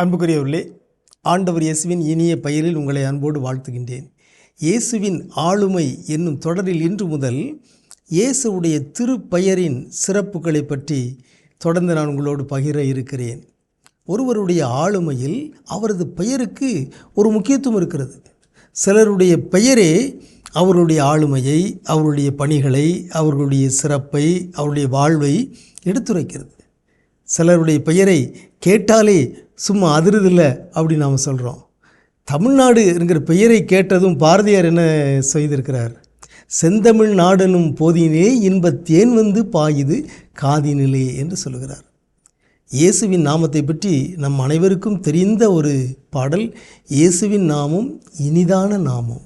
அன்புக்குரியவர்களே ஆண்டவர் இயேசுவின் இனிய பெயரில் உங்களை அன்போடு வாழ்த்துகின்றேன். இயேசுவின் ஆளுமை என்னும் தொடரில் இன்று முதல் இயேசுவுடைய திருப்பெயரின் சிறப்புகளை பற்றி தொடர்ந்து நான் உங்களோடு பகிர இருக்கிறேன். ஒருவருடைய ஆளுமையில் அவரது பெயருக்கு ஒரு முக்கியத்துவம் இருக்கிறது. சிலருடைய பெயரே அவருடைய ஆளுமையை அவருடைய பணிகளை அவர்களுடைய சிறப்பை அவருடைய வாழ்வை எடுத்துரைக்கிறது. சிலருடைய பெயரை கேட்டாலே சும்மா அதிருதில்ல அப்படின்னு நாம் சொல்கிறோம் தமிழ்நாடு என்கிற பெயரை கேட்டதும் பாரதியார் என்ன செய்திருக்கிறார்? செந்தமிழ் நாடனும் போதினே இன்பத்தேன் வந்து பாயுது காதினிலே என்று சொல்கிறார் இயேசுவின் நாமத்தை பற்றி நம் அனைவருக்கும் தெரிந்த ஒரு பாடல் இயேசுவின் நாமம் இனிதான நாமம்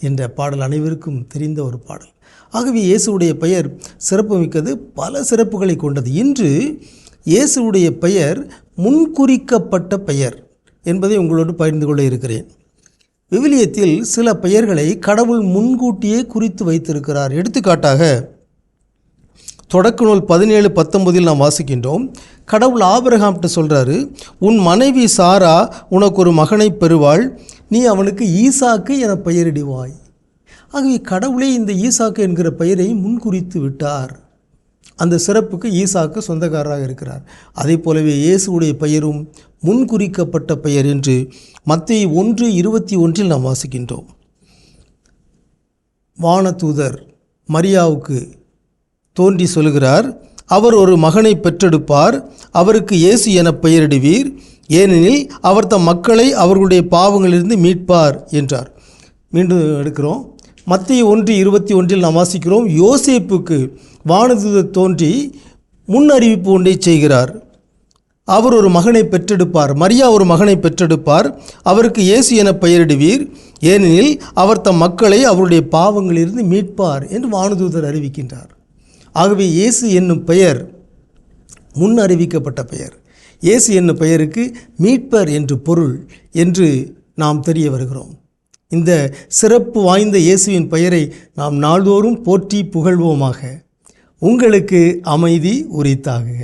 என்ற பாடல் அனைவருக்கும் தெரிந்த ஒரு பாடல். ஆகவே இயேசுவுடைய பெயர் சிறப்புமிக்கது பல சிறப்புகளை கொண்டது. இன்று இயேசுவுடைய பெயர் முன்குறிக்கப்பட்ட பெயர் என்பதை உங்களோடு பகிர்ந்து கொள்ள இருக்கிறேன். விவிலியத்தில் சில பெயர்களை கடவுள் முன்கூட்டியே குறித்து வைத்திருக்கிறார். எடுத்துக்காட்டாக தொடக்க நூல் பதினேழு பத்தொன்பதில் நாம் வாசிக்கின்றோம் கடவுள் ஆபிரகாம்கிட்ட சொல்கிறாரு உன் மனைவி சாரா உனக்கு ஒரு மகனை பெறுவாள் நீ அவனுக்கு ஈசாக்கு என பெயரிடுவாய். ஆகவே கடவுளே இந்த ஈசாக்கு என்கிற பெயரை முன்குறித்து விட்டார். அந்த சிறப்புக்கு ஈசாக்கு சொந்தக்காரராக இருக்கிறார். அதே போலவே இயேசுடைய பெயரும் முன்குறிக்கப்பட்ட பெயர் என்று மத்திய ஒன்று இருபத்தி ஒன்றில் நாம் வாசிக்கின்றோம். வானதூதர் மரியாவுக்கு தோன்றி சொல்கிறார் அவர் ஒரு மகனை பெற்றெடுப்பார் அவருக்கு இயேசு என பெயரிடுவீர் ஏனெனில் அவர் தம் மக்களை அவர்களுடைய பாவங்களிலிருந்து மீட்பார் என்றார். மீண்டும் எடுக்கிறோம். மத்திய ஒன்று இருபத்தி ஒன்றில் நாம் வாசிக்கிறோம் யோசேப்புக்கு வானதூதர் தோன்றி முன் அறிவிப்பு ஒன்றை செய்கிறார். அவர் ஒரு மகனை பெற்றெடுப்பார். மரியா ஒரு மகனை பெற்றெடுப்பார். அவருக்கு இயேசு என பெயரிடுவீர். ஏனெனில் அவர் தம் மக்களை அவருடைய பாவங்களிலிருந்து மீட்பார் என்று வானதூதர் அறிவிக்கின்றார். ஆகவே இயேசு என்னும் பெயர் முன் அறிவிக்கப்பட்ட பெயர். இயேசு என்னும் பெயருக்கு மீட்பர் என்று பொருள் என்று நாம் தெரிய வருகிறோம். இந்த சிறப்பு வாய்ந்த இயேசுவின் பெயரை நாம் நாள்தோறும் போற்றி புகழ்வோமாக. உங்களுக்கு அமைதி உரித்தாகுக.